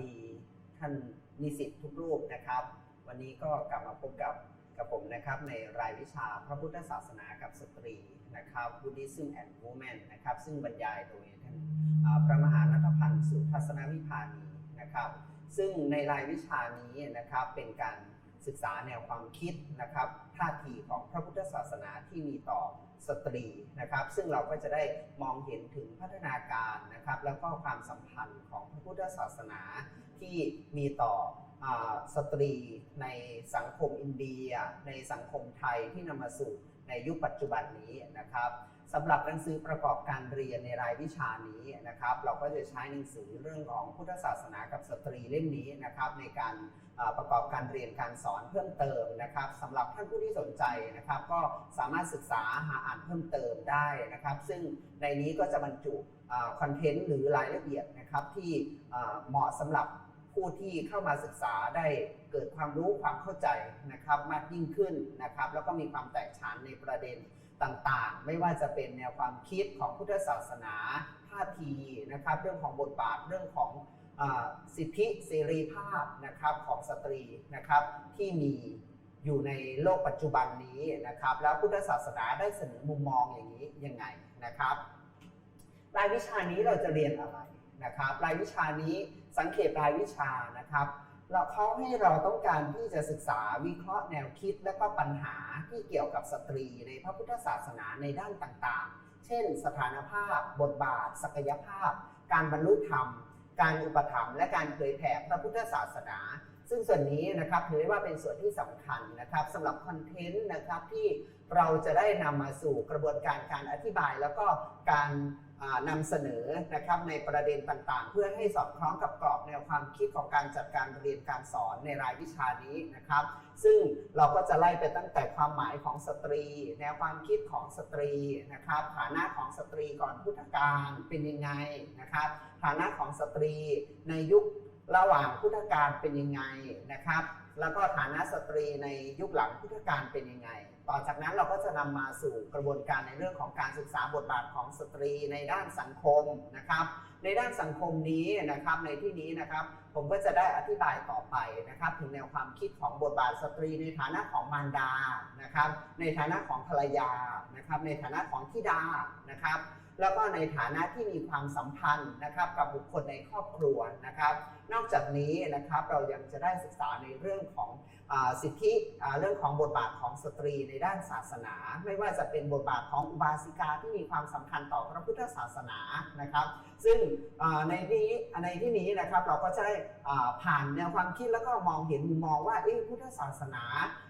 ดีท่านนิสิตทุกรูปนะครับ วันนี้ก็กลับมาพบกับกับผมนะครับในรายวิชาพระพุทธศาสนากับสตรีนะครับ Buddhism and Women นะครับ ซึ่งบรรยายโดยท่านพระมหานัทพันธ์สุทัศนวิพานีนะครับ ซึ่งในรายวิชานี้นะครับเป็นการศึกษาแนวความคิดนะครับท่าทีของพระพุทธศาสนาที่มีต่อ สตรีนะครับ ซึ่งเราก็จะได้มองเห็นถึงพัฒนาการนะครับ แล้วก็ความสัมพันธ์ของพระพุทธศาสนาที่มีต่อ สตรีในสังคมอินเดีย ในสังคมไทยที่นำมาสู่ในยุคปัจจุบันนี้นะครับสำหรับหนังสือประกอบการเรียนในรายวิชานี้นะครับ เราก็จะใช้หนังสือเรื่องของพุทธศาสนากับสตรีเล่มนี้นะครับ ในการประกอบการเรียนการสอนเพิ่มเติมนะครับสำหรับท่านผู้ที่สนใจนะครับ ก็สามารถศึกษาหาอ่านเพิ่มเติมได้นะครับ ซึ่งในนี้ก็จะบรรจุคอนเทนต์หรือรายละเอียดนะครับที่เหมาะสำหรับ ผู้ที่เข้ามาศึกษาได้เกิดความรู้ความเข้าใจนะครับมากยิ่งขึ้นนะครับ แล้วก็มีความแตกฉานในประเด็นต่างๆ ไม่ว่าจะเป็นแนวความคิดของพุทธศาสนาท่าทีนะครับ เรื่องของบทบาทเรื่องของอสิทธิเสรีภาพนะครับของสตรีนะครับที่มีอยู่ในโลกปัจจุบันนี้นะครับ แล้วพุทธศาสนาได้เสนอมุมมองอย่างนี้ยังไงนะครับรายวิชานี้เราจะเรียนอะไร นะครับรายวิชานี้สังเกตรายวิชานะครับเราเขาให้เราต้องการที่จะศึกษาวิเคราะห์แนวคิด และก็ปัญหาที่เกี่ยวกับสตรีในพระพุทธศาสนาในด้านต่างๆ เช่น สถานภาพ บทบาท ศักยภาพ การบรรลุธรรม การอุปถัมภ์และการเผยแผ่พระพุทธศาสนา ซึ่งส่วนนี้นะครับถือได้ว่าเป็นส่วนที่สำคัญนะครับสำหรับคอนเทนต์นะครับที่เราจะได้นำมาสู่กระบวนการการอธิบาย แล้วก็การอ่านำเสนอนะครับในประเด็นต่างๆ เพื่อให้สอดคล้องกับกรอบแนวความคิดของการจัดการเรียนการสอนในรายวิชานี้นะครับ ซึ่งเราก็จะไล่ไปตั้งแต่ความหมายของสตรี แนวความคิดของสตรีนะครับฐานะของสตรีก่อนพุทธกาลเป็นยังไงนะครับฐานะของสตรีในยุค ระหว่างพุทธกาลเป็นยังไงนะครับ แล้วก็ฐานะสตรีในยุคหลังพุทธกาลเป็นยังไง ต่อจากนั้นเราก็จะนำมาสู่กระบวนการในเรื่องของการศึกษาบทบาทของสตรีในด้านสังคมนะครับ ในด้านสังคมนี้นะครับในที่นี้นะครับผมก็จะได้อธิบายต่อไปนะครับ ถึงแนวความคิดของบทบาทสตรีในฐานะของมารดานะครับ ในฐานะของภรรยานะครับ ในฐานะของธิดานะครับ แล้วก็ในฐานะที่มีความสัมพันธ์นะครับกับบุคคลในครอบครัวนะครับ นอกจากนี้นะครับเรายังจะได้ศึกษาในเรื่องของ สิทธิเรื่องของบทบาทของสตรีในด้านศาสนา ไม่ว่าจะเป็นบทบาทของอุบาสิกาที่มีความสำคัญต่อพระพุทธศาสนานะครับ ซึ่งในนี้ในที่นี้นะครับเราก็จะได้ผ่านแนวความคิดแล้วก็มองเห็นมุมมองว่าเอ๊ะพุทธศาสนา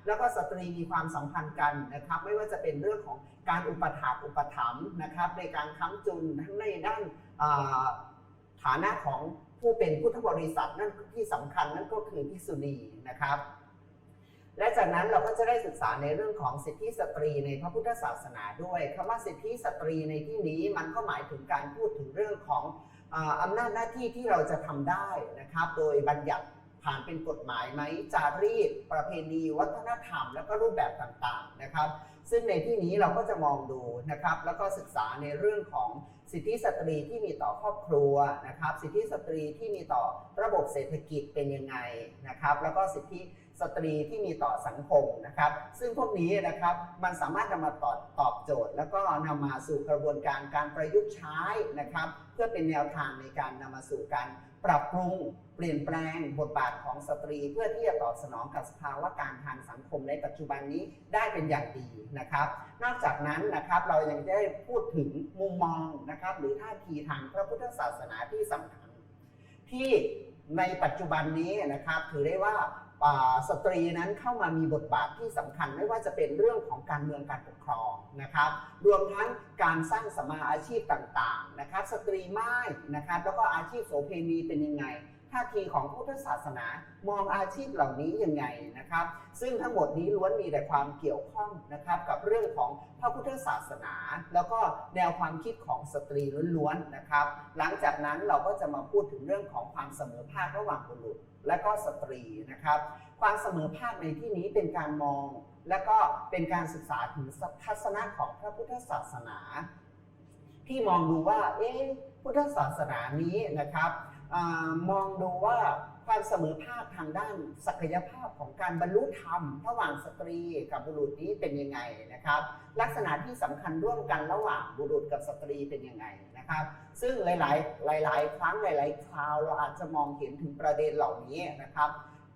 แล้วก็สตรีมีความสัมพันธ์กันนะครับ ไม่ว่าจะเป็นเรื่องของการอุปถากอุปถัมภ์นะครับ ในการค้ำจุนทั้งในด้านฐานะของผู้เป็นพุทธบริษัทนั่นที่สำคัญนั่นก็คือภิกษุณีนะครับ และจากนั้นเราก็จะได้ศึกษาในเรื่องของสิทธิสตรีในพระพุทธศาสนาด้วยคำว่าสิทธิสตรีในที่นี้มันก็หมายถึงการพูดถึงเรื่องของอาอำนาจหน้าที่ที่เราจะทำได้นะครับ โดยบัญญัติผ่านเป็นกฎหมายไหมจารีต ประเพณี วัฒนธรรม แล้วก็รูปแบบต่างๆนะครับ ซึ่งในที่นี้เราก็จะมองดูนะครับ แล้วก็ศึกษาในเรื่องของสิทธิสตรีที่มีต่อครอบครัวนะครับ สิทธิสตรีที่มีต่อระบบเศรษฐกิจเป็นยังไงนะครับ แล้วก็สิทธิ สตรีที่มีต่อสังคมนะครับ ซึ่งพวกนี้นะครับมันสามารถนำมาตอบตอบโจทย์ แล้วก็นำมาสู่กระบวนการการประยุกต์ใช้นะครับ เพื่อเป็นแนวทางในการนำมาสู่การปรับปรุงเปลี่ยนแปลงบทบาทของสตรี เพื่อที่จะตอบสนองกับสภาวะการทางสังคมในปัจจุบันนี้ได้เป็นอย่างดีนะครับ นอกจากนั้นนะครับเรายังได้พูดถึงมุมมองนะครับหรือท่าทีทางพระพุทธศาสนาที่สำคัญที่ในปัจจุบันนี้นะครับถือได้ว่า สตรีนั้นเข้ามามีบทบาทที่สำคัญไม่ว่าจะเป็นเรื่องของการเมืองการปกครองนะครับ รวมทั้งการสร้างสมมาอาชีพต่างๆนะครับ สตรีไม้นะครับแล้วก็อาชีพโสเภณีเป็นยังไงท่าทีของพุทธศาสนามองอาชีพเหล่านี้ยังไงนะครับ ซึ่งทั้งหมดนี้ล้วนมีแต่ความเกี่ยวข้องนะครับกับเรื่องของพระพุทธศาสนา แล้วก็แนวความคิดของสตรีล้วนๆนะครับ หลังจากนั้นเราก็จะมาพูดถึงเรื่องของความเสมอภาคระหว่างบุรุษ และก็สตรีนะครับ ความเสมอภาคในที่นี้เป็นการมอง และก็เป็นการศึกษาถึงทัศนะของพระพุทธศาสนา ที่มองดูว่าเอ๊ะพุทธศาสนานี้นะครับ มองดูว่าความเสมอภาคทางด้านศักยภาพของการบรรลุธรรม ระหว่างสตรีกับบุรุษนี้เป็นยังไงนะครับ ลักษณะที่สำคัญร่วมกันระหว่างบุรุษกับสตรีเป็นยังไงนะครับ ซึ่งหลาย ๆ หลาย ๆ ครั้งหลาย ๆ คราวเราอาจจะมองเห็นถึงประเด็นเหล่านี้นะครับ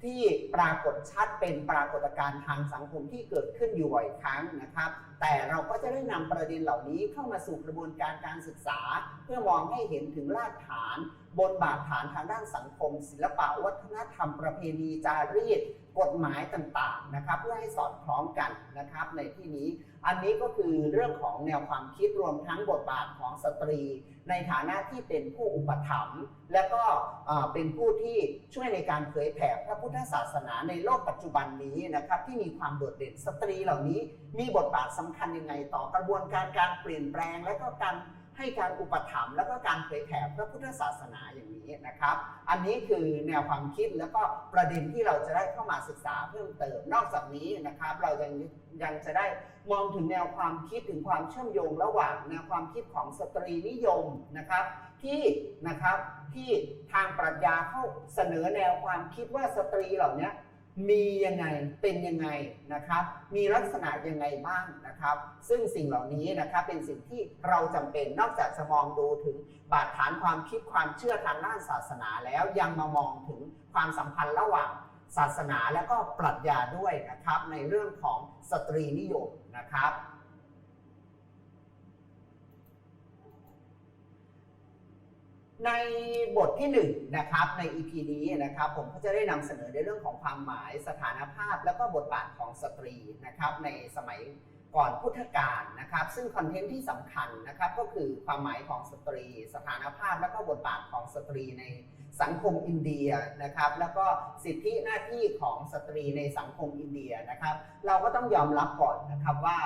ที่ปรากฏชัดเป็นปรากฏการณ์ทางสังคมที่เกิดขึ้นอยู่บ่อยครั้งนะครับ แต่เราก็จะได้นำประเด็นเหล่านี้เข้ามาสู่กระบวนการการศึกษา เพื่อมองให้เห็นถึงรากฐานบนบาดฐานทางด้านสังคม ศิลปะวัฒนธรรมประเพณีจารีต กฎหมายต่างๆนะครับเพื่อให้สอดคล้องกันนะครับในที่นี้อันนี้ก็คือเรื่องของแนวความคิดรวมทั้งบทบาทของสตรี ในฐานะที่เป็นผู้อุปถัมภ์และก็เป็นผู้ที่ช่วยในการเผยแผ่พระพุทธศาสนาในโลกปัจจุบันนี้นะครับที่มีความโดดเด่นสตรีเหล่านี้ มีบทบาทสำคัญยังไงต่อกระบวนการการเปลี่ยนแปลงและก็การ ให้การอุปถัมภ์และก็การเผยแผ่พระพุทธศาสนาอย่างนี้นะครับ อันนี้คือแนวความคิดแล้วก็ประเด็นที่เราจะได้เข้ามาศึกษาเพิ่มเติม นอกจากนี้นะครับ เรายังยังจะได้มองถึงแนวความคิดถึงความเชื่อมโยงระหว่างแนวความคิดของสตรีนิยมนะครับ ที่นะครับที่ทางปรัชญาเขาเสนอแนวความคิดว่าสตรีเหล่านี้ มียังไงเป็นยังไงนะครับ มีลักษณะยังไงบ้างนะครับ ซึ่งสิ่งเหล่านี้นะครับเป็นสิ่งที่เราจำเป็นนอกจากจะมองดูถึงบาดฐานความคิดความเชื่อทางด้านศาสนาแล้วยังมามองถึงความสัมพันธ์ระหว่างศาสนาและก็ปรัชญาด้วยนะครับ ในเรื่องของสตรีนิยมนะครับ ในบทที่1นงนะครับใน EP นี้นะครับผมก็จะได้นำเสนอในเรื่องของความหมายสถานภาพ และก็บทบาทของสตรีนะครับในสมัยก่อนพุทธกาลนะครับ ซึ่งคอนเทนต์ที่สำคัญนะครับก็คือความหมายของสตรี สถานภาพ และก็บทบาทของสตรีในสังคมอินเดียนะครับ แล้วก็สิทธิหน้าที่ของสตรีในสังคมอินเดียนะครับ เราก็ต้องยอมรับก่อนนะครับว่า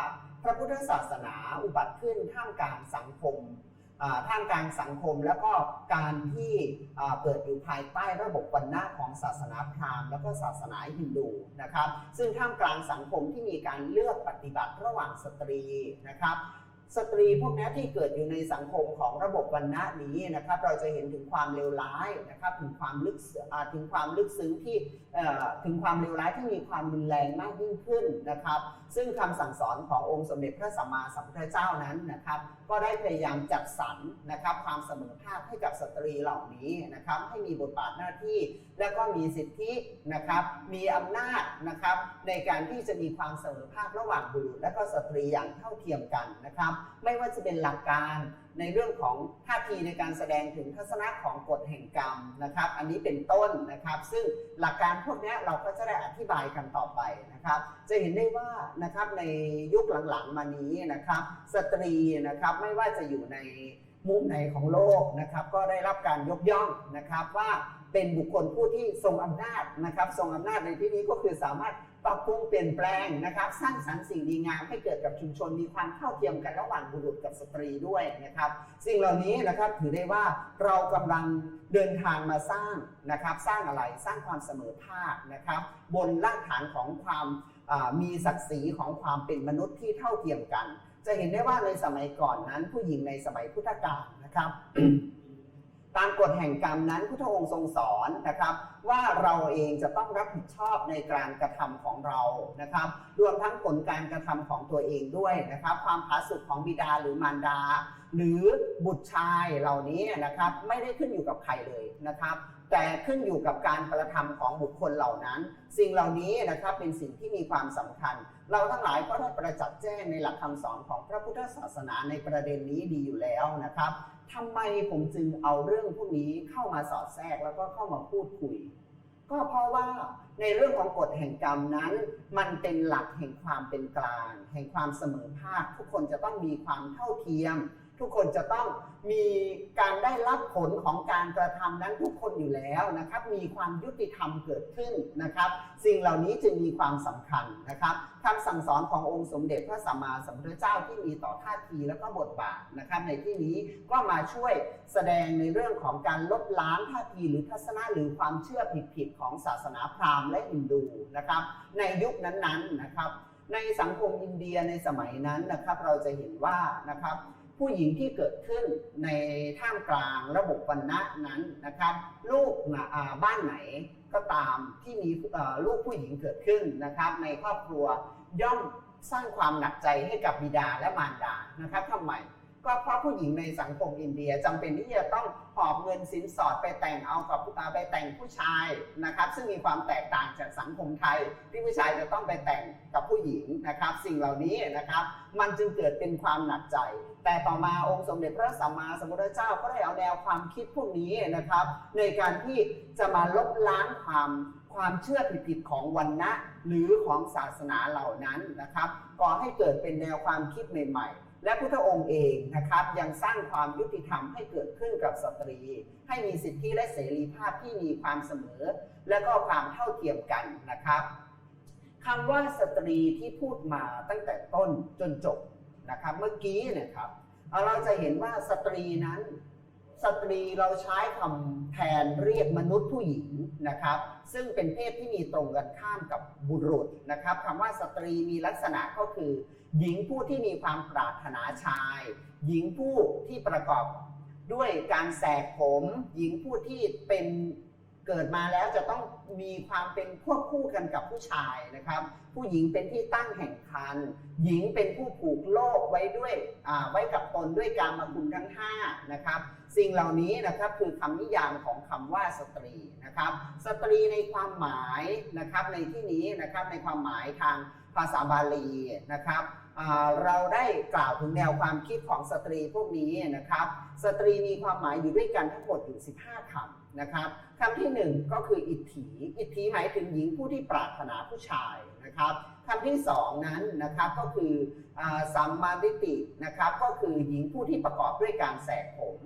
พระพุทธศาสนาอุบัติขึ้นท่ามกลางสังคม ท่ามกลางสังคมแล้วก็การที่เกิดอยู่ภายใต้ระบบวรรณะของศาสนาพราหมณ์แล้วก็ศาสนาฮินดูนะครับ ซึ่งท่ามกลางสังคมที่มีการเลือกปฏิบัติระหว่างสตรีนะครับ สตรีพวกนี้ที่เกิดอยู่ในสังคมของระบบวรรณะนี้นะครับ เราจะเห็นถึงความเลวร้ายนะครับถึงความลึกถึงความลึกซึ้งที่ถึงความเลวร้ายที่มีความรุนแรงมากยิ่งขึ้นนะครับ ซึ่งคำสั่งสอนขององค์สมเด็จพระสัมมาสัมพุทธเจ้านั้นนะครับ ก็ได้พยายามจัดสรรนะครับ ความเสมอภาคให้กับสตรีเหล่านี้นะครับ ให้มีบทบาทหน้าที่ และก็มีสิทธินะครับมีอำนาจนะครับในการที่จะมีความเสมอภาคระหว่างบุรุษ และก็สตรีอย่างเท่าเทียมกันนะครับไม่ว่าจะเป็นหลักการในเรื่องของท่าทีในการแสดงถึงทัศนะของกฎแห่งกรรมนะครับ อันนี้เป็นต้นนะครับ ซึ่งหลักการพวกนี้เราก็จะได้อธิบายกันต่อไปนะครับ จะเห็นได้ว่านะครับในยุคหลังๆมานี้นะครับ สตรีนะครับไม่ว่าจะอยู่ในมุมไหนของโลกนะครับ ก็ได้รับการยกย่องนะครับว่า เป็นบุคคลผู้ที่ทรงอำนาจนะครับ ทรงอำนาจในที่นี้ก็คือสามารถปรับปรุงเปลี่ยนแปลงนะครับ สร้างสรรค์สิ่งดีงามให้เกิดกับชุมชนมีความเท่าเทียมกันระหว่างบุรุษกับสตรีด้วยนะครับ สิ่งเหล่านี้นะครับถือได้ว่าเรากำลังเดินทางมาสร้างนะครับ สร้างอะไรสร้างความเสมอภาคนะครับ บนรากฐานของความมีศักดิ์ศรีของความเป็นมนุษย์ที่เท่าเทียมกัน จะเห็นได้ว่าในสมัยก่อนนั้นผู้หญิงในสมัยพุทธกาลนะครับ ตามกฎแห่งกรรมนั้นพุทธองค์ทรงสอนนะครับ ว่าเราเองจะต้องรับผิดชอบในการกระทำของเรานะครับ รวมทั้งผลการกระทำของตัวเองด้วยนะครับ ความผาสุกของบิดาหรือมารดา หรือบุตรชายเหล่านี้นะครับ ไม่ได้ขึ้นอยู่กับใครเลยนะครับ แต่ขึ้นอยู่กับการกระทำของบุคคลเหล่านั้น สิ่งเหล่านี้นะครับเป็นสิ่งที่มีความสำคัญ เราทั้งหลายก็ได้ประจักษ์แจ้งในหลักคำสอนของพระพุทธศาสนาในประเด็นนี้ดีอยู่แล้วนะครับทำไมผมจึงเอาเรื่องพวกนี้เข้ามาสอดแทรกแล้วก็เข้ามาพูดคุย ก็เพราะว่าในเรื่องของกฎแห่งกรรมนั้น มันเป็นหลักแห่งความเป็นกลาง แห่งความเสมอภาคทุกคนจะต้องมีความเท่าเทียม ทุกคนจะต้องมีการได้รับผลของการกระทำนั้นทุกคนอยู่แล้วนะครับ มีความยุติธรรมเกิดขึ้นนะครับ สิ่งเหล่านี้จึงมีความสำคัญนะครับคำสั่งสอนขององค์สมเด็จพระสัมมาสัมพุทธเจ้าที่มีต่อท่าทีแล้วก็บทบาทนะครับ ในที่นี้ก็มาช่วยแสดงในเรื่องของการลบล้างท่าทีหรือทัศนะหรือความเชื่อผิดๆของศาสนาพราหมณ์และฮินดูนะครับ ในยุคนั้นๆนะครับ ในสังคมอินเดียในสมัยนั้นนะครับ เราจะเห็นว่านะครับ ผู้หญิงที่เกิดขึ้นในท่ามกลางระบบวรรณะนั้นนะครับ ลูกบ้านไหนก็ตามที่มีลูกผู้หญิงเกิดขึ้นนะครับ ในครอบครัวย่อมสร้างความหนักใจให้กับบิดาและมารดานะครับทำไม ก็เพราะผู้หญิงในสังคมอินเดียจำเป็นที่จะต้องหอบเงินสินสอดไปแต่งเอากับอ่าไปแต่งผู้ชายนะครับ ซึ่งมีความแตกต่างจากสังคมไทย ที่ผู้ชายจะต้องไปแต่งกับผู้หญิงนะครับ สิ่งเหล่านี้นะครับ มันจึงเกิดเป็นความหนักใจ แต่ต่อมาองค์สมเด็จพระสัมมาสัมพุทธเจ้าก็ได้เอาแนวความคิดพวกนี้นะครับ ในการที่จะมาลบล้างความความเชื่อผิดๆของวันนะหรือของศาสนาเหล่านั้นนะครับก่อให้เกิดเป็นแนวความคิดใหม่ๆ และพุทธองค์เองนะครับยังสร้างความยุติธรรมให้เกิดขึ้นกับสตรี ให้มีสิทธิและเสรีภาพที่มีความเสมอ และก็ความเท่าเทียมกันนะครับคำว่าสตรีที่พูดมาตั้งแต่ต้นจนจบนะครับเมื่อกี้เนะครับเราจะเห็นว่าสตรีนั้น สตรีเราใช้คำแทนเรียกมนุษย์ผู้หญิงนะครับ ซึ่งเป็นเพศที่มีตรงกันข้ามกับบุรุษนะครับคำว่าสตรีมีลักษณะก็คือ หญิงผู้ที่มีความปรารถนาชาย หญิงผู้ที่ประกอบด้วยการแสกผม หญิงผู้ที่เป็น เกิดมาแล้วจะต้องมีความเป็นควบคู่กันกับผู้ชายนะครับ ผู้หญิงเป็นที่ตั้งแห่งคันหญิงเป็นผู้ผูกโลกไว้ด้วยไว้กับตนด้วยการมาคุณทั้งห้านะครับสิ่งเหล่านี้นะครับคือคำนิยามของคำว่าสตรีนะครับ สตรีในความหมายนะครับในที่นี้นะครับในความหมายทางภาษาบาลีนะครับ เราได้กล่าวถึงแนวความคิดของสตรีพวกนี้นะครับ สตรีมีความหมายอยู่ด้วยกันทั้งหมดอยู่ 15คำนะครับคำที่หนึ่งก็คืออิทธิอิทธิหมายถึงหญิงผู้ที่ปรารถนาผู้ชายนะครับคำที่สองนั้นนะครับก็คืออาสัมมาทิฏฐินะครับก็คือหญิงผู้ที่ประกอบด้วยการแสกผม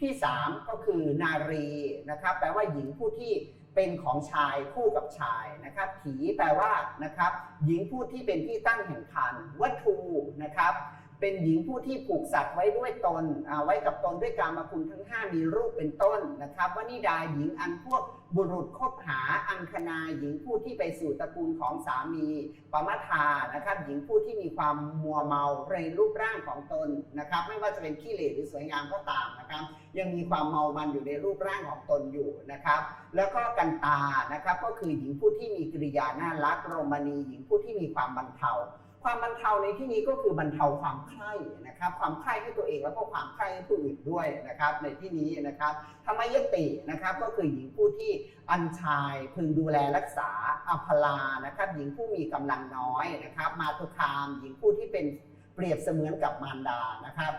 ที่สามก็คือนารีนะครับแปลว่าหญิงผู้ที่ เป็นของชายคู่กับชายนะครับถีแปลว่านะครับหญิงผู้ที่เป็นที่ตั้งแห่งคันวัตถุนะครับ เป็นหญิงผู้ที่ผูกสัตว์ไว้ด้วยตนไว้กับตนด้วยการมาคุณทั้ง 5 มีรูปเป็นต้นนะครับวนิดาหญิงอันพวกบุรุษคบหาอังคณาหญิงผู้ที่ไปสู่ตระกูลของสามีปมัทานะครับ หญิงผู้ที่มีความมัวเมาในรูปร่างของตนนะครับ ไม่ว่าจะเป็นขี้เหร่หรือสวยงามก็ตามนะครับ ยังมีความเมามันอยู่ในรูปร่างของตนอยู่นะครับ แล้วก็กันตานะครับก็คือหญิงผู้ที่มีกริยาน่ารักโรมณีหญิงผู้ที่มีความบรรเทา ความบรรเทาในที่นี้ก็คือบรรเทาความใคร่นะครับ ความใคร่ให้ตัวเองแล้วก็ความใคร่ให้ผู้อื่นด้วยนะครับ ในที่นี้นะครับธรรมยตินะครับ ก็คือหญิงผู้ที่อัญชายพึงดูแลรักษาอัพลานะครับ หญิงผู้มีกำลังน้อยนะครับ มาตุคาม หญิงผู้ที่เป็นเปรียบเสมือนกับมารดานะครับ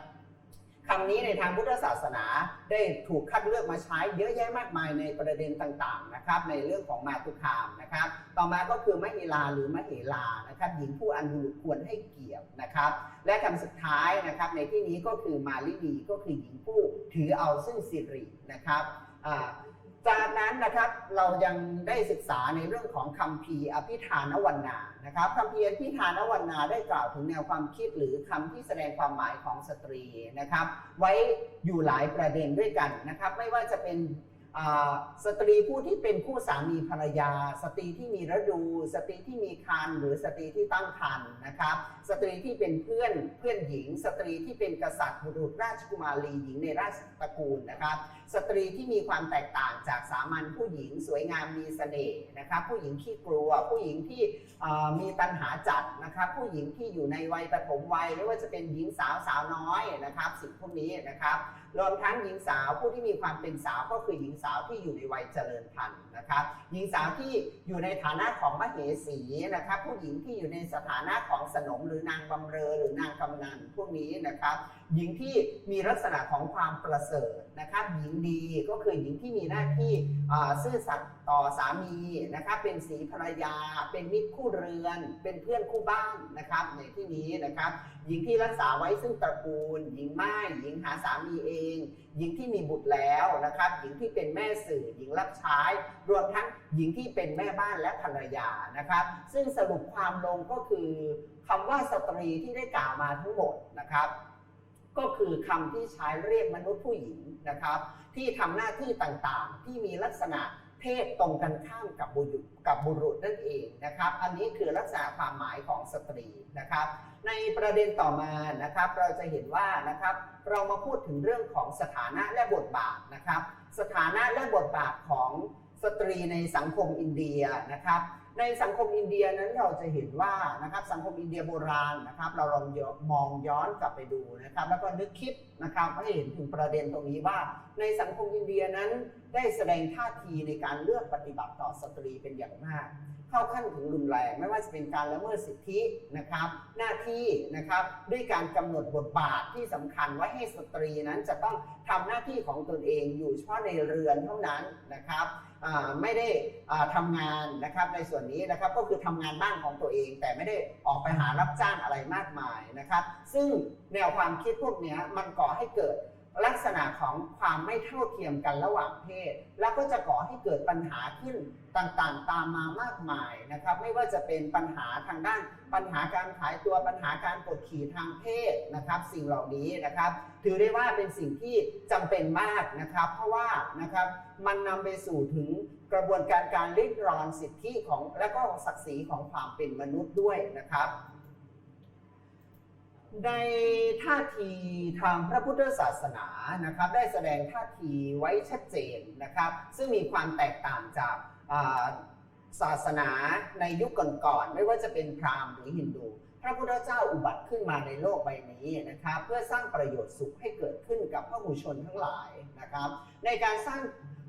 คำนี้ในทางพุทธศาสนาได้ถูกคัดเลือกมาใช้เยอะแยะมากมายในประเด็นต่างๆนะครับในเรื่องของมาตุคามนะครับ ต่อมาก็คือมหิลาหรือมเหลานะครับหญิงผู้อันบุรุษควรให้เกียรตินะครับ และคำสุดท้ายนะครับในที่นี้ก็คือมาลิดีก็คือหญิงผู้ถือเอาซึ่งสิรินะครับอ่า จากนั้นนะครับเรายังได้ศึกษาในเรื่องของคำพีอภิธานวรรณานะครับคำพีอภิธานวรรณาได้กล่าวถึงแนวความคิดหรือคำที่แสดงความหมายของสตรีนะครับ ไว้อยู่หลายประเด็นด้วยกันนะครับ ไม่ว่าจะเป็น สตรีผู้ที่เป็นคู่สามีภรรยา สตรีที่มีฤดู สตรีที่มีคันหรือสตรีที่ตั้งคันนะครับ สตรีที่เป็นเพื่อนเพื่อนหญิง สตรีที่เป็นกษัตริย์บุรุษราชกุมารีหญิงในราชตระกูลนะครับ สตรีที่มีความแตกต่างจากสามัญผู้หญิง สวยงามมีเสน่ห์นะครับผู้หญิงขี้กลัว ผู้หญิงที่มีตัณหาจัดนะครับ ผู้หญิงที่อยู่ในวัยปฐมวัยไม่ว่าจะเป็นหญิงสาวสาวน้อยนะครับสิ่งพวกนี้นะครับรวมทั้งหญิงสาวผู้ที่มีความเป็นสาวก็คือหญิงสาวที่อยู่ในวัยเจริญพันธุ์นะครับหญิงสาวที่อยู่ในฐานะของมเหสีนะครับผู้หญิงที่อยู่ในสถานะของสนมหรือนางบำเรอหรือนางกำนันพวกนี้นะครับ หญิงที่มีลักษณะของความประเสริฐนะครับ หญิงดีก็คือหญิงที่มีหน้าที่ซื่อสัตย์ต่อสามีนะครับ เป็นสีภรรยา เป็นมิตรคู่เรือน เป็นเพื่อนคู่บ้านนะครับ ในที่นี้นะครับ หญิงที่รักษาไว้ซึ่งตระกูล หญิงไม้หญิงหาสามีเอง หญิงที่มีบุตรแล้วนะครับ หญิงที่เป็นแม่สื่อ หญิงรับใช้รวมทั้งหญิงที่เป็นแม่บ้านและภรรยานะครับ ซึ่งสรุปความลงก็คือคำว่าสตรีที่ได้กล่าวมาทั้งหมดนะครับ ก็คือคำที่ใช้เรียกมนุษย์ผู้หญิงนะครับ ที่ทำหน้าที่ต่างๆ ที่มีลักษณะเพศตรงกันข้ามกับบุรุษกับบุรุษนั่นเองนะครับ อันนี้คือลักษณะความหมายของสตรีนะครับ ในประเด็นต่อมานะครับ เราจะเห็นว่านะครับ เรามาพูดถึงเรื่องของสถานะและบทบาทนะครับ สถานะและบทบาทของสตรีในสังคมอินเดียนะครับ ในสังคมอินเดียนั้นเราจะเห็นว่านะครับสังคมอินเดียโบราณนะครับ เราลองมองย้อนกลับไปดูนะครับ แล้วก็นึกคิดนะครับให้เห็นถึงประเด็นตรงนี้ว่า ในสังคมอินเดียนั้นได้แสดงท่าทีในการเลือกปฏิบัติต่อสตรีเป็นอย่างมาก เข้าขั้นถึงรุนแรงไม่ว่าจะเป็นการละเมิดสิทธินะครับ หน้าที่นะครับด้วยการกำหนดบทบาทที่สำคัญว่าให้สตรีนั้นจะต้องทำหน้าที่ของตนเองอยู่เฉพาะในเรือนเท่านั้นนะครับไม่ได้อ่าทำงานนะครับในส่วนนี้นะครับก็คือทำงานบ้านของตัวเอง แต่ไม่ได้ออกไปหารับจ้างอะไรมากมายนะครับ ซึ่งแนวความคิดพวกนี้มันก่อให้เกิด ลักษณะของความไม่เท่าเทียมกันระหว่างเพศ แล้วก็จะก่อให้เกิดปัญหาขึ้นต่างๆ ตามมามากมายนะครับ ไม่ว่าจะเป็นปัญหาทางด้าน ปัญหาการขายตัวปัญหาการกดขี่ทางเพศนะครับ สิ่งเหล่านี้นะครับ ถือได้ว่าเป็นสิ่งที่จำเป็นมากนะครับ เพราะว่านะครับมันนำไปสู่ถึงกระบวนการการริดรอนสิทธิของและก็ศักดิ์ศรีของความเป็นมนุษย์ด้วยนะครับ ในท่าทีทางพระพุทธศาสนานะครับ ได้แสดงท่าทีไว้ชัดเจนนะครับ ซึ่งมีความแตกต่างจากาศาสนาในยุคก่อนๆไม่ว่าจะเป็นพราหมณ์หรือฮินดูพระพุทธเจ้าอุบัติขึ้นมาในโลกใบนี้นะครับ เพื่อสร้างประโยชน์สุขให้เกิดขึ้นกับพระหูชนทั้งหลายนะครับ ในการสร้าง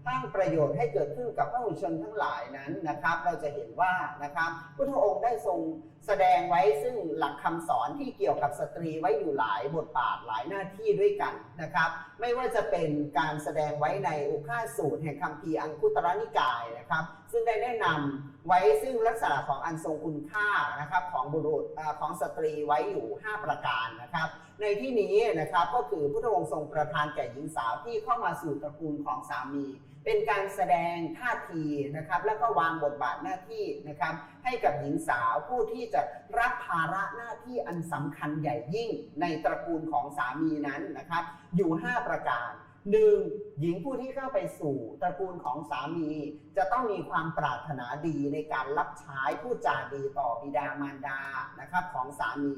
สร้างประโยชน์ให้เกิดขึ้นกับพระหูชนทั้งหลายนั้นนะครับ เราจะเห็นว่านะครับพุทธองค์ได้ทรง แสดงไว้ซึ่งหลักคำสอนที่เกี่ยวกับสตรีไว้อยู่หลายบทบาทหลายหน้าที่ด้วยกันนะครับ ไม่ว่าจะเป็นการแสดงไว้ในอุคาสูตรแห่งคัมภีอังคุตรนิกายนะครับ ซึ่งได้แนะนำไว้ซึ่งลักษณะของอันทรงคุณค่านะครับของบุรุษของสตรีไว้อยู่ 5 ประการนะครับ ในที่นี้นะครับก็คือพุทธองค์ทรงประทานแก่หญิงสาวที่เข้ามาสู่ตระกูลของสามี เป็นการแสดงท่าทีนะครับ แล้วก็วางบทบาทหน้าที่นะครับ ให้กับหญิงสาวผู้ที่จะรับภาระหน้าที่อันสำคัญใหญ่ยิ่งในตระกูลของสามีนั้นนะครับ อยู่ 5 ประการหนึ่งหญิงผู้ที่เข้าไปสู่ตระกูลของสามี จะต้องมีความปรารถนาดีในการรับใช้พูดจาดีต่อบิดามารดานะครับของสามี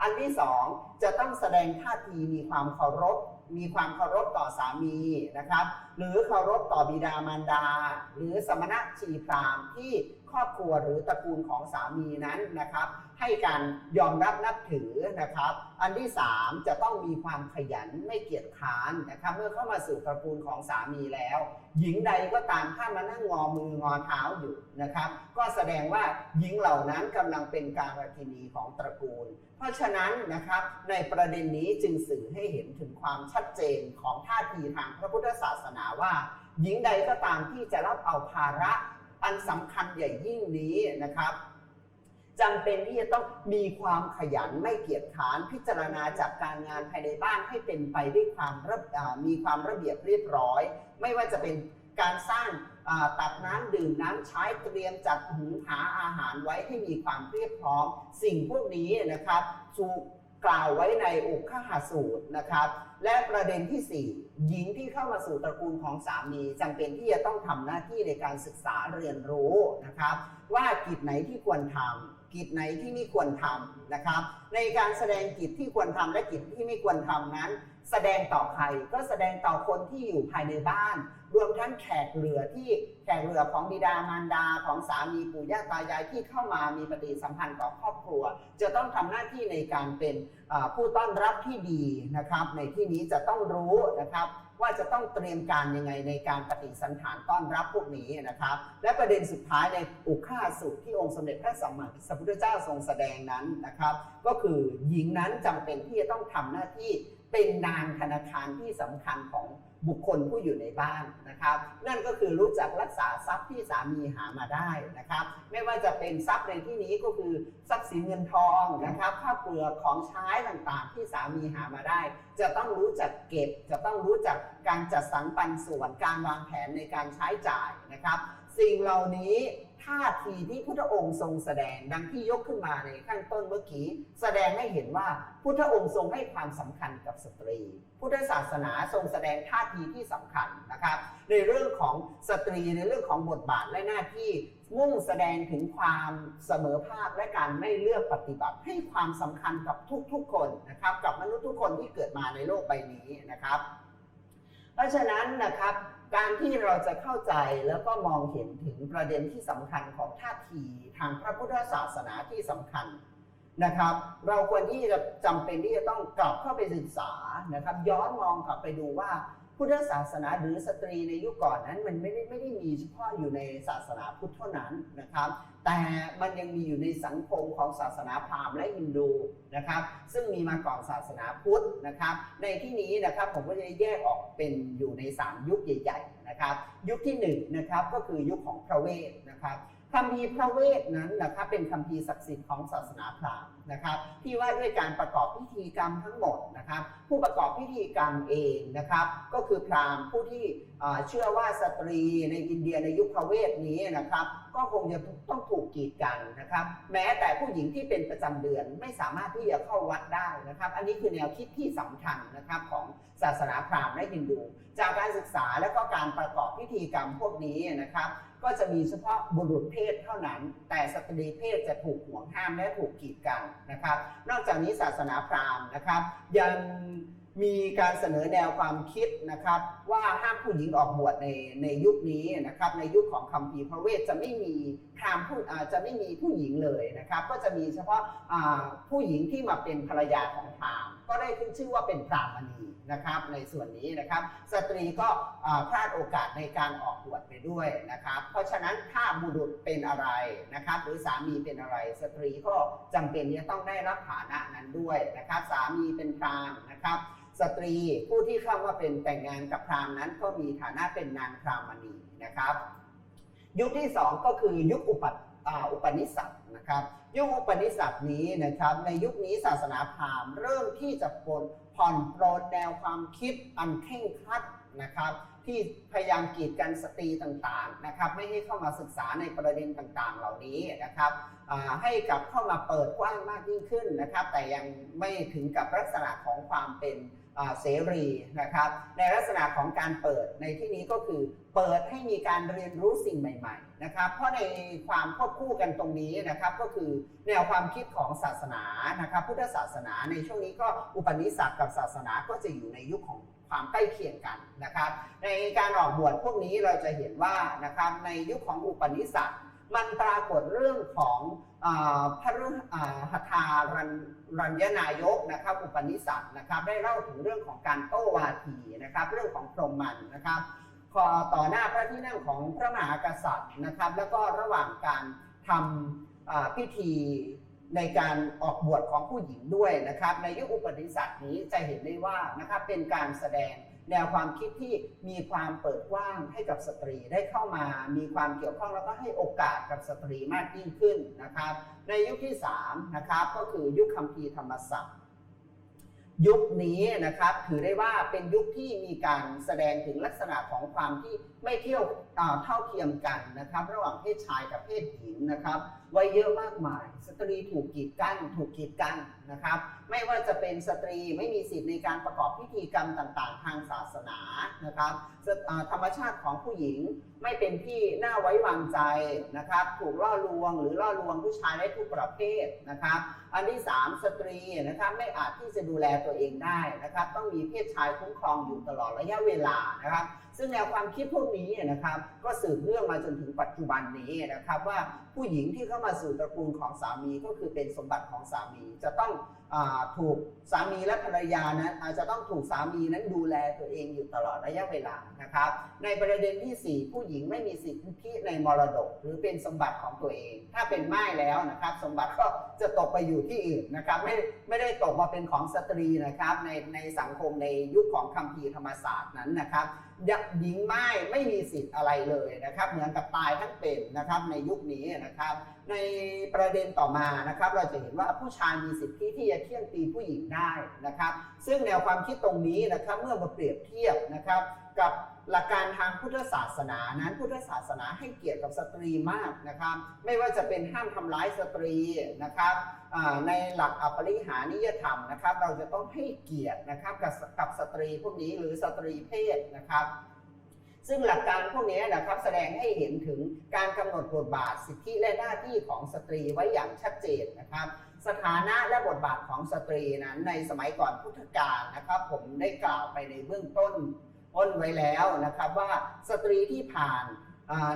อันที่สองจะต้องแสดงท่าทีมีความเคารพ มีความเคารพต่อสามีนะครับ หรือเคารพต่อบิดามารดา หรือสมณะชีพรามที่ ครอบครัวหรือตระกูลของสามีนั้นนะครับ ให้การยอมรับนับถือนะครับ อันที่ 3 จะต้องมีความขยันไม่เกียจค้านนะครับ เมื่อเข้ามาสู่ตระกูลของสามีแล้ว หญิงใดก็ตามถ้ามานั่งงอมืองอเท้าอยู่นะครับ ก็แสดงว่าหญิงเหล่านั้นกำลังเป็นการกินีของตระกูล เพราะฉะนั้นนะครับในประเด็นนี้จึงสื่อให้เห็นถึงความชัดเจนของท่าทีทางพระพุทธศาสนาว่า หญิงใดก็ตามที่จะรับเอาภาระ อันสำคัญใหญ่ยิ่งนี้นะครับจำเป็นที่จะต้องมีความขยันไม่เกียจค้านพิจารณาจัดการงานภายในบ้านให้เป็นไปด้วยความระมีความระเบียบเรียบร้อย ไม่ว่าจะเป็นการสร้างตักน้ำดื่มน้ำใช้เตรียมจัดหุงหาอาหารไว้ให้มีความเรียบพร้อม สิ่งพวกนี้นะครับถูก กล่าวไว้ในอุคหาสูตรนะครับ และประเด็นที่ 4 หญิงที่เข้ามาสู่ตระกูลของสามีจำเป็นที่จะต้องทำหน้าที่ในการศึกษาเรียนรู้นะครับ ว่ากิจไหนที่ควรทำกิจไหนที่ไม่ควรทำนะครับ ในการแสดงกิจที่ควรทำและกิจที่ไม่ควรทำนั้น แสดงต่อใครก็แสดงต่อคนที่อยู่ภายในบ้าน รวมทั้งแขกเหลือที่แขกเหลือของบิดามารดาของสามีปู่ย่าตายายที่เข้ามามีปฏิสัมพันธ์ต่อครอบครัว จะต้องทำหน้าที่ในการเป็นผู้ต้อนรับที่ดีนะครับ ในที่นี้จะต้องรู้นะครับว่าจะต้องเตรียมการยังไงในการปฏิสันถานต้อนรับพวกนี้นะครับ และประเด็นสุดท้ายในอุค่าสูตรที่องค์สมเด็จพระสัมมาสัมพุทธเจ้าทรงแสดงนั้นนะครับ ก็คือหญิงนั้นจำเป็นที่จะต้องทำหน้าที่เป็นนางธนาคารที่สำคัญของ บุคคลผู้อยู่ในบ้านนะครับ นั่นก็คือรู้จักรักษาทรัพย์ที่สามีหามาได้นะครับ ไม่ว่าจะเป็นทรัพย์ในที่นี้ก็คือทรัพย์สินเงินทองนะครับข้าวเปลือกของใช้ต่างๆ ที่สามีหามาได้ จะต้องรู้จักเก็บ จะต้องรู้จักการจัดสรรปันส่วนการวางแผนในการใช้จ่ายนะครับ สิ่งเหล่านี้ ท่าทีที่พุทธองค์ทรงแสดงดังที่ยกขึ้นมาในข้างต้นเมื่อกี้แสดงให้เห็นว่าพุทธองค์ทรงให้ความสำคัญกับสตรี พุทธศาสนาทรงแสดงท่าทีที่สำคัญนะครับ ในเรื่องของสตรีในเรื่องของบทบาทและหน้าที่มุ่งแสดงถึงความเสมอภาคและการไม่เลือกปฏิบัติ ให้ความสำคัญกับทุกๆคนนะครับ กับมนุษย์ทุกคนที่เกิดมาในโลกใบนี้นะครับ เพราะฉะนั้นนะครับ การที่เราจะเข้าใจแล้วก็มองเห็นถึงประเด็นที่สำคัญของท่าทีทางพระพุทธศาสนาที่สำคัญนะครับ เราควรที่จะจำเป็นที่จะต้องกลับเข้าไปศึกษานะครับ ย้อนมองกลับไปดูว่า พุทธศาสนาหรือสตรีในยุคก่อนนั้นมันไม่ได้ไม่ได้มีเฉพาะอยู่ในศาสนาพุทธเท่านั้นนะครับ แต่มันยังมีอยู่ในสังคมของศาสนาพราหมณ์และฮินดูนะครับ ซึ่งมีมาก่อนศาสนาพุทธนะครับ ในที่นี้นะครับผมก็จะแยกออกเป็นอยู่ใน 3 ยุคใหญ่ ๆ นะครับ ยุคที่1นงนะครับก็คือยุคของพระเวทนะครับ คำพีพระเวทนั้นนะครับเป็นคำพีศักดิ์สิทธิ์ของศาสนาพราหมณ์นะครับ ที่ว่าด้วยการประกอบพิธีกรรมทั้งหมดนะครับ ผู้ประกอบพิธีกรรมเองนะครับ ก็คือพราหมณ์ผู้ที่เชื่อว่าสตรีในอินเดียในยุคพระเวทนี้นะครับ ก็คงจะต้องถูกกีดกันนะครับ แม้แต่ผู้หญิงที่เป็นประจำเดือนไม่สามารถที่จะเข้าวัดได้นะครับ อันนี้คือแนวคิดที่สำคัญนะครับของศาสนาพราหมณ์และฮินดู จากการศึกษาและก็การประกอบพิธีกรรมพวกนี้นะครับ ก็จะมีเฉพาะบุรุษเพศเท่านั้น แต่สตรีเพศจะถูกห่วงห้ามและถูกกีดกันนะครับ นอกจากนี้ศาสนาพราหมณ์นะครับยัง มีการเสนอแนวความคิดนะครับ ว่าห้ามผู้หญิงออกบวชในในยุคนี้นะครับ ในยุคของคัมภีร์พระเวทจะไม่มีพราหมณ์ผู้อ่าจะไม่มีผู้หญิงเลยนะครับ ก็จะมีเฉพาะอ่าผู้หญิงที่มาเป็นภรรยาของพราหมณ์ก็ได้ขึ้นชื่อว่าเป็นพราหมณีนะครับ ในส่วนนี้นะครับ สตรีก็พลาดโอกาสในการออกบวชไปด้วยนะครับ เพราะฉะนั้นถ้าบุรุษเป็นอะไรนะครับ หรือสามีเป็นอะไร สตรีก็จำเป็นที่จะต้องได้รับฐานะนั้นด้วยนะครับ สามีเป็นพราหมณ์นะครับสตรีผู้ที่เข้ามาเป็นแต่งงานกับพราหมณ์นั้น ก็มีฐานะเป็นนางพราหมณีนะครับ ยุคที่สองก็คือยุคอุปอุปนิสัตนะครับยุคอุปนิสัตนี้นะครับในยุคนี้ศาสนาพราหมณ์เริ่มที่จะปลดผ่อนปลนแนวความคิดอันเคร่งครัดนะครับที่พยายามกีดกันสตรีต่างๆนะครับไม่ให้เข้ามาศึกษาในประเด็นต่างๆ เหล่านี้นะครับให้กับเข้ามาเปิดกว้างมากยิ่งขึ้นนะครับ แต่ยังไม่ถึงกับลักษณะของความเป็น เสรีนะครับ ในลักษณะของการเปิดในที่นี้ก็คือเปิดให้มีการเรียนรู้สิ่งใหม่ ๆ นะครับ เพราะในความควบคู่กันตรงนี้นะครับก็คือแนวความคิดของศาสนานะครับพุทธศาสนาในช่วงนี้ก็อุปนิสัตกับศาสนาก็จะอยู่ในยุคของความใกล้เคียงกันนะครับ ในการออกบวชพวกนี้เราจะเห็นว่านะครับในยุคของอุปนิสัตมันปรากฏเรื่องของ พระฤอ่าหทารัญรัญญนายกนะครับอุปนิสัตนะครับได้เล่าถึงเรื่องของการโต้วาทีนะครับเรื่องของพรหมันนะครับต่อหน้าพระที่นั่งของพระมหากษัตริย์นะครับ แล้วก็ระหว่างการทำพิธีในการออกบวชของผู้หญิงด้วยนะครับ ในยุคอุปนิสัตนี้จะเห็นได้ว่านะครับเป็นการแสดง แนวความคิดที่มีความเปิดกว้างให้กับสตรีได้เข้ามา มีความเกี่ยวข้องแล้วก็ให้โอกาสกับสตรีมากยิ่งขึ้นนะครับ ในยุคที่3นะครับก็คือยุคคัมภีร์ธรรมศักดิ์ยุคนี้นะครับถือได้ว่าเป็นยุคที่มีการแสดงถึงลักษณะของความที่ไม่เที่ยวเท่าเทียมกันนะครับ ระหว่างเพศชายกับเพศหญิงนะครับ ไว้เยอะมากมาย สตรีถูกกีดกั้นถูกกีดกั้นนะครับ ไม่ว่าจะเป็นสตรีไม่มีสิทธิ์ในการประกอบพิธีกรรมต่างๆ ทางศาสนานะครับธรรมชาติของผู้หญิงไม่เป็นที่น่าไว้วางใจนะครับ ถูกล่อลวงหรือล่อลวงผู้ชายได้ทุกประเภทนะครับ อันที่ 3 สตรีนะครับไม่อาจที่จะดูแลตัวเองได้นะครับ ต้องมีเพศชายคุ้มครองอยู่ตลอดระยะเวลานะครับ ซึ่งแนวความคิดพวกนี้นะครับก็สืบเนื่องมาจนถึงปัจจุบันนี้นะครับว่าผู้หญิงที่เข้ามาสู่ตระกูลของสามีก็คือเป็นสมบัติของสามีจะต้องอถูกสามีและภรรยานั้นอาจจะต้องถูกสามีนั้นดูแลตัวเองอยู่ตลอดระยะเวลานะครับ ในประเด็นที่ 4 ผู้หญิงไม่มีสิทธิในมรดก หรือเป็นสมบัติของตัวเอง ถ้าเป็นไม้แล้วนะครับ สมบัติก็จะตกไปอยู่ที่อื่นนะครับไม่ไม่ได้ตกมาเป็นของสตรีนะครับในในสังคมในยุคของคัมภีร์ธรรมศาสตร์นั้นนะครับ หญิงไม้ไม่มีสิทธิ์อะไรเลยนะครับ เหมือนกับตายทั้งเป็นนะครับในยุคนี้นะครับในประเด็นต่อมานะครับ เราจะเห็นว่าผู้ชายมีสิทธิที่จะเคี่ยนตีผู้หญิงได้นะครับ ซึ่งแนวความคิดตรงนี้นะครับเมื่อมาเปรียบเทียบนะครับ กับหลักการทางพุทธศาสนานั้นพุทธศาสนาให้เกียรติกับสตรีมากนะครับ ไม่ว่าจะเป็นห้ามทำร้ายสตรีนะครับในหลักอปริหานิยธรรมนะครับ เราจะต้องให้เกียรตินะครับกับกับสตรีพวกนี้หรือสตรีเพศนะครับ ซึ่งหลักการพวกนี้นะครับแสดงให้เห็นถึงการกำหนดบทบาทสิทธิและหน้าที่ของสตรีไว้อย่างชัดเจนนะครับ สถานะและบทบาทของสตรีนั้นในสมัยก่อนพุทธกาลนะครับ ผมได้กล่าวไปในเบื้องต้นต้นไว้แล้วนะครับว่าสตรีที่ผ่าน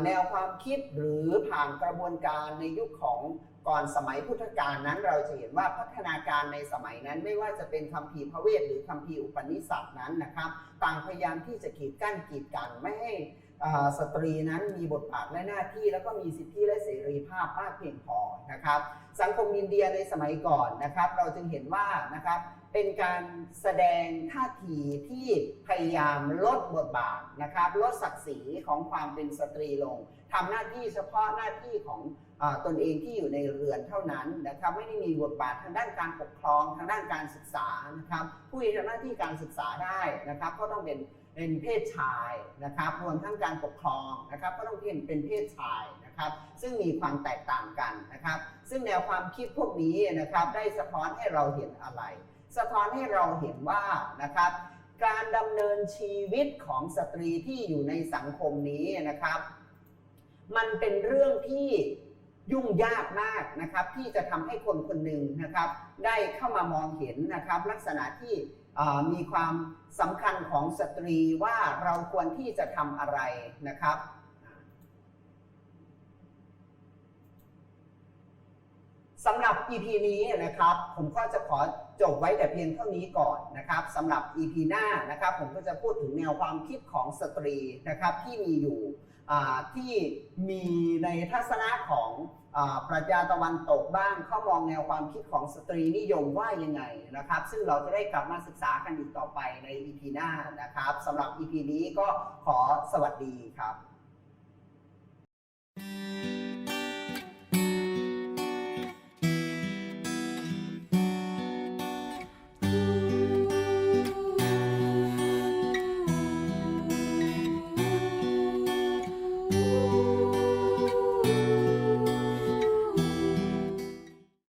แนวความคิดหรือผ่านกระบวนการในยุคของ ก่อนสมัยพุทธกาลนั้นเราจะเห็นว่าพัฒนาการในสมัยนั้นไม่ว่าจะเป็นคัมภีพระเวทหรือคัมภีอุปนิสัตนั้นนะครับ ต่างพยายามที่จะขีดกั้นกีดกันไม่ให้สตรีนั้นมีบทบาทและหน้าที่แล้วก็มีสิทธิและเสรีภาพมากเพียงพอนะครับ สังคมอินเดียในสมัยก่อนนะครับ เราจึงเห็นว่านะครับเป็นการแสดงท่าทีที่พยายามลดบทบาทนะครับ ลดศักดิ์ศรีของความเป็นสตรีลงทำหน้าที่เฉพาะหน้าที่ของ ตนเองที่อยู่ในเรือนเท่านั้นนะครับไม่ได้มีบทบาททางด้านการปกครองทางด้านการศึกษานะครับผู้ที่ทำหน้าที่การศึกษาได้นะครับก็ต้องเป็นเป็นเพศชายนะครับรวมทั้งการปกครองนะครับก็ต้องเป็นเป็นเพศชายนะครับซึ่งมีความแตกต่างกันนะครับซึ่งแนวความคิดพวกนี้นะครับได้สะท้อนให้เราเห็นอะไร สะท้อนให้เราเห็นว่านะครับการดำเนินชีวิตของสตรีที่อยู่ในสังคมนี้นะครับ มันเป็นเรื่องที่ ยุ่งยากมากนะครับที่จะทำให้คนคนหนึ่งนะครับได้เข้ามามองเห็นนะครับลักษณะที่มีความสำคัญของสตรีว่าเราควรที่จะทำอะไรนะครับสำหรับ EP นี้นะครับ ผมก็จะขอจบไว้แต่เพียงเท่านี้ก่อนนะครับสำหรับ EP หน้านะครับ ผมก็จะพูดถึงแนวความคิดของสตรีนะครับที่มีอยู่ ที่มีในทัศนะของอปรัชญาตะวันตกบ้าง เขามองแนวความคิดของสตรีนิยมว่ายังไงนะครับ ซึ่งเราจะได้กลับมาศึกษากันอีกต่อไปใน EP หน้านะครับสำหรับ EP นี้ก็ขอสวัสดีครับ